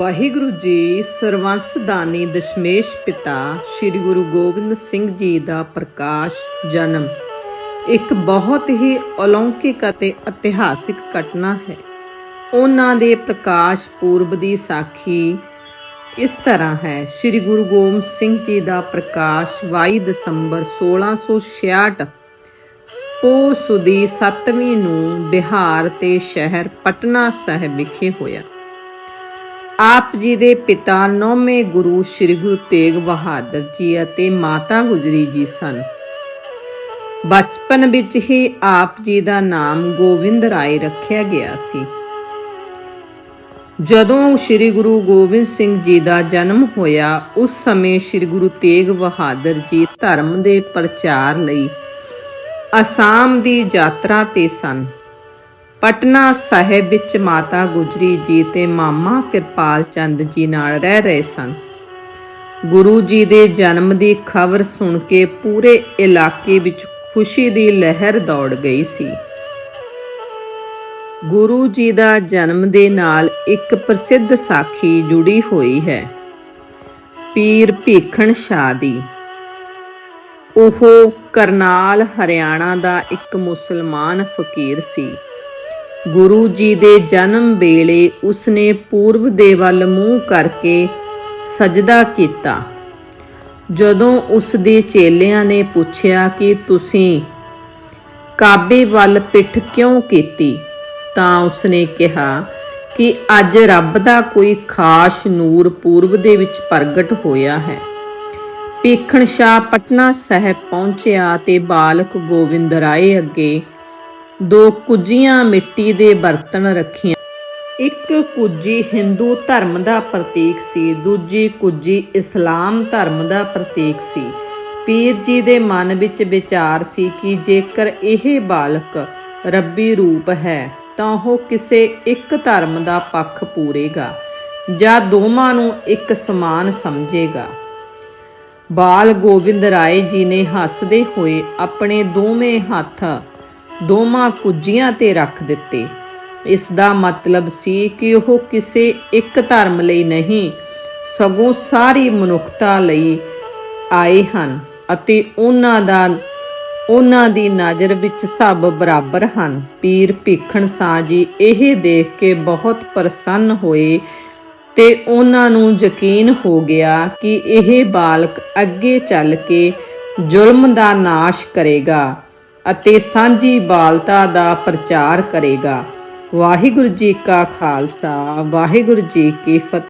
ਵਾਹਿਗੁਰੂ ਜੀ ਸਰਵੰਸ ਦਾਨੀ ਦਸ਼ਮੇਸ਼ ਪਿਤਾ ਸ੍ਰੀ ਗੁਰੂ ਗੋਬਿੰਦ ਸਿੰਘ ਜੀ ਦਾ ਪ੍ਰਕਾਸ਼ ਜਨਮ। ਇੱਕ ਬਹੁਤ ਹੀ ਅਲੌਕਿਕ ਅਤੇ ਇਤਿਹਾਸਿਕ ਘਟਨਾ ਹੈ। ਉਹਨਾਂ ਦੇ ਪ੍ਰਕਾਸ਼ ਪੂਰਬ ਦੀ ਸਾਖੀ ਇਸ ਤਰ੍ਹਾਂ ਹੈ। ਸ੍ਰੀ ਗੁਰੂ ਗੋਬਿੰਦ ਸਿੰਘ ਜੀ ਦਾ ਪ੍ਰਕਾਸ਼ 22 ਦਸੰਬਰ 1666 ਪੋਹ ਸੁਦੀ 7ਵੀਂ ਨੂੰ ਬਿਹਾਰ ਤੇ ਸ਼ਹਿਰ ਪਟਨਾ ਸਾਹਿਬ ਵਿਖੇ ਹੋਇਆ। ਆਪ ਜੀ ਦੇ ਪਿਤਾ ਨੌਵੇਂ ਗੁਰੂ ਸ੍ਰੀ ਗੁਰੂ ਤੇਗ ਬਹਾਦਰ ਜੀ ਅਤੇ ਮਾਤਾ ਗੁਜਰੀ ਜੀ ਸਨ। ਬਚਪਨ ਵਿੱਚ ਹੀ ਆਪ ਜੀ ਦਾ ਨਾਮ ਗੋਬਿੰਦ ਰਾਏ ਰੱਖਿਆ ਗਿਆ ਸੀ। ਜਦੋਂ ਸ੍ਰੀ ਗੁਰੂ ਗੋਬਿੰਦ ਸਿੰਘ ਜੀ ਦਾ ਜਨਮ ਹੋਇਆ, ਉਸ ਸਮੇਂ ਸ੍ਰੀ ਗੁਰੂ ਤੇਗ ਬਹਾਦਰ ਜੀ ਧਰਮ ਦੇ ਪ੍ਰਚਾਰ ਲਈ ਅਸਾਮ ਦੀ ਯਾਤਰਾ ਤੇ ਸਨ। ਪਟਨਾ ਸਾਹਿਬ ਵਿੱਚ ਮਾਤਾ ਗੁਜਰੀ ਜੀ ਤੇ ਮਾਮਾ ਕਿਰਪਾਲ ਚੰਦ ਜੀ ਨਾਲ ਰਹਿ ਰਹੇ ਸਨ। ਗੁਰੂ ਜੀ ਦੇ ਜਨਮ ਦੀ ਖਬਰ ਸੁਣ ਕੇ ਪੂਰੇ ਇਲਾਕੇ ਵਿੱਚ ਖੁਸ਼ੀ ਦੀ ਲਹਿਰ ਦੌੜ ਗਈ ਸੀ। ਗੁਰੂ ਜੀ ਦਾ ਜਨਮ ਦੇ ਨਾਲ ਇੱਕ ਪ੍ਰਸਿੱਧ ਸਾਖੀ ਜੁੜੀ ਹੋਈ ਹੈ। ਪੀਰ ਭੀਖਣ ਸ਼ਾਹ ਦੀ। ਉਹ ਕਰਨਾਲ, ਹਰਿਆਣਾ ਦਾ ਇੱਕ ਮੁਸਲਮਾਨ ਫਕੀਰ ਸੀ। ਗੁਰੂ ਜੀ ਦੇ ਜਨਮ ਵੇਲੇ ਉਸਨੇ ਪੂਰਬ ਦੇ ਵੱਲ ਮੂੰਹ ਕਰਕੇ ਸਜਦਾ ਕੀਤਾ। ਜਦੋਂ ਉਸ ਦੇ ਚੇਲਿਆਂ ਨੇ ਪੁੱਛਿਆ ਕਿ ਤੁਸੀਂ ਕਾਬੇ ਵੱਲ ਪਿੱਠ ਕਿਉਂ ਕੀਤੀ, ਤਾਂ ਉਸਨੇ ਕਿਹਾ ਕਿ ਅੱਜ ਰੱਬ ਦਾ ਕੋਈ ਖਾਸ ਨੂਰ ਪੂਰਬ ਦੇ ਵਿੱਚ ਪ੍ਰਗਟ ਹੋਇਆ ਹੈ। ਪੀਖਣ ਸ਼ਾਹ ਪਟਨਾ ਸਾਹਿਬ ਪਹੁੰਚਿਆ ਤੇ ਬਾਲਕ ਗੋਬਿੰਦ ਰਾਏ ਅੱਗੇ ਦੋ ਕੁੱਜੀਆਂ ਮਿੱਟੀ ਦੇ ਬਰਤਨ ਰੱਖੀਆਂ। ਇੱਕ ਕੁੱਜੀ ਹਿੰਦੂ ਧਰਮ ਦਾ ਪ੍ਰਤੀਕ ਸੀ, ਦੂਜੀ ਕੁੱਜੀ ਇਸਲਾਮ ਧਰਮ ਦਾ ਪ੍ਰਤੀਕ ਸੀ। ਪੀਰ ਜੀ ਦੇ ਮਨ ਵਿੱਚ ਵਿਚਾਰ ਸੀ ਕਿ ਜੇਕਰ ਇਹ ਬਾਲਕ ਰੱਬੀ ਰੂਪ ਹੈ, ਤਾਂ ਉਹ ਕਿਸੇ ਇੱਕ ਧਰਮ ਦਾ ਪੱਖ ਪੂਰੇਗਾ ਜਾਂ ਦੋਵਾਂ ਨੂੰ ਇੱਕ ਸਮਾਨ ਸਮਝੇਗਾ। ਬਾਲ ਗੋਬਿੰਦ ਰਾਏ ਜੀ ਨੇ ਹੱਸਦੇ ਹੋਏ ਆਪਣੇ ਦੋਵੇਂ ਹੱਥ ਦੋਵਾਂ ਕੁੱਜੀਆਂ ਤੇ ਰੱਖ ਦਿੱਤੇ। ਇਸ ਦਾ ਮਤਲਬ ਸੀ ਕਿ ਉਹ ਕਿਸੇ ਇੱਕ ਧਰਮ ਲਈ ਨਹੀਂ, ਸਗੋਂ ਸਾਰੀ ਮਨੁੱਖਤਾ ਲਈ ਆਏ ਹਨ ਅਤੇ ਉਹਨਾਂ ਦਾ, ਉਹਨਾਂ ਦੀ ਨਜ਼ਰ ਵਿੱਚ ਸਭ ਬਰਾਬਰ ਹਨ। ਪੀਰ ਭੀਖਣ ਸਾਹ ਜੀ ਇਹ ਦੇਖ ਕੇ ਬਹੁਤ ਪ੍ਰਸੰਨ ਹੋਏ ਤੇ ਉਹਨਾਂ ਨੂੰ ਯਕੀਨ ਹੋ ਗਿਆ ਕਿ ਇਹ ਬਾਲਕ ਅੱਗੇ ਚੱਲ ਕੇ ਜ਼ੁਲਮ ਦਾ ਨਾਸ਼ ਕਰੇਗਾ। ਅਤੇ ਸਾਂਝੀ ਬਾਲਤਾ ਦਾ ਪ੍ਰਚਾਰ ਕਰੇਗਾ। ਵਾਹਿਗੁਰੂ ਜੀ ਕਾ ਖਾਲਸਾ ਵਾਹਿਗੁਰੂ ਜੀ ਕੀ ਫਤਿਹ।